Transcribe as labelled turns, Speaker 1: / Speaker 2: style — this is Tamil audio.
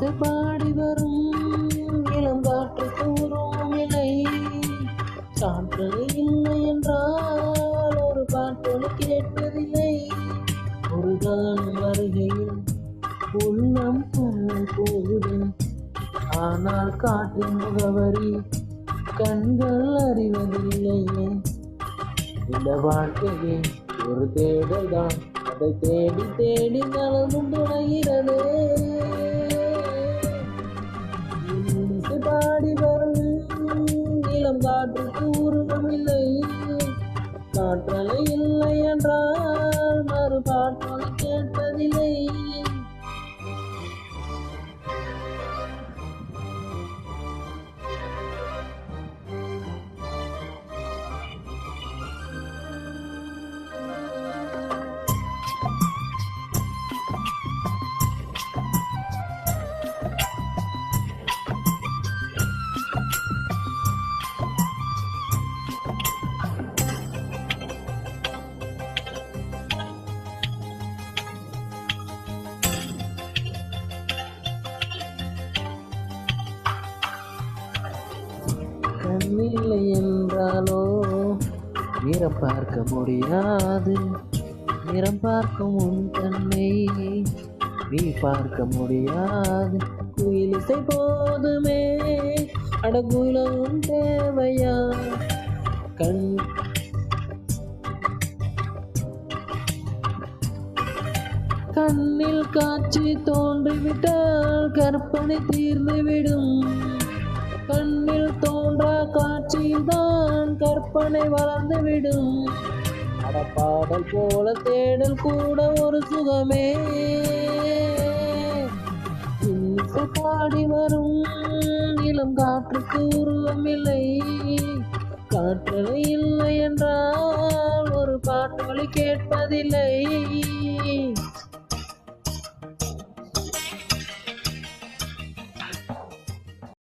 Speaker 1: இசை பாடி வரும் இளம் காற்று தூரும் இல்லை காற்று இல்லை என்றால் ஒரு பாட்டொலி கேட்பதில்லை. ஒரு காலம் வருகையில் உள்ளம் பொண்ணு போகுது ஆனால் காற்றின் முகவரி கண்கள் அறிவதில்லையே இந்த வாழ்க்கையே ஒரு தேடல் தான் அதை தேடி தேடி நலமும் துணைகிறது. காற்றலை இல்லை என்றால் மறுபாற்றல் பாட்டொலி கண்ணில்லை என்றாலோ நிறம் பார்க்க முடியாது. நிறம் பார்க்கும் உன் கண்ணை நீ பார்க்க முடியாது. குயிலிசை போதுமே. அடகுலம் தேவையா? கண் கண்ணில் காட்சி தோன்றிவிட்டால் கற்பனை தீர்ந்துவிடும். கண்ணில் தோன்றா காட்சிதான் கற்பனை வளர்ந்துவிடும். அடப்பாடல் போல தேடல் கூட ஒரு சுகமே. பாடி வரும் நிலம் காற்றுக்கு உருவமில்லை. காற்றலை இல்லை என்றால் ஒரு பாட்டு கேட்பதில்லை.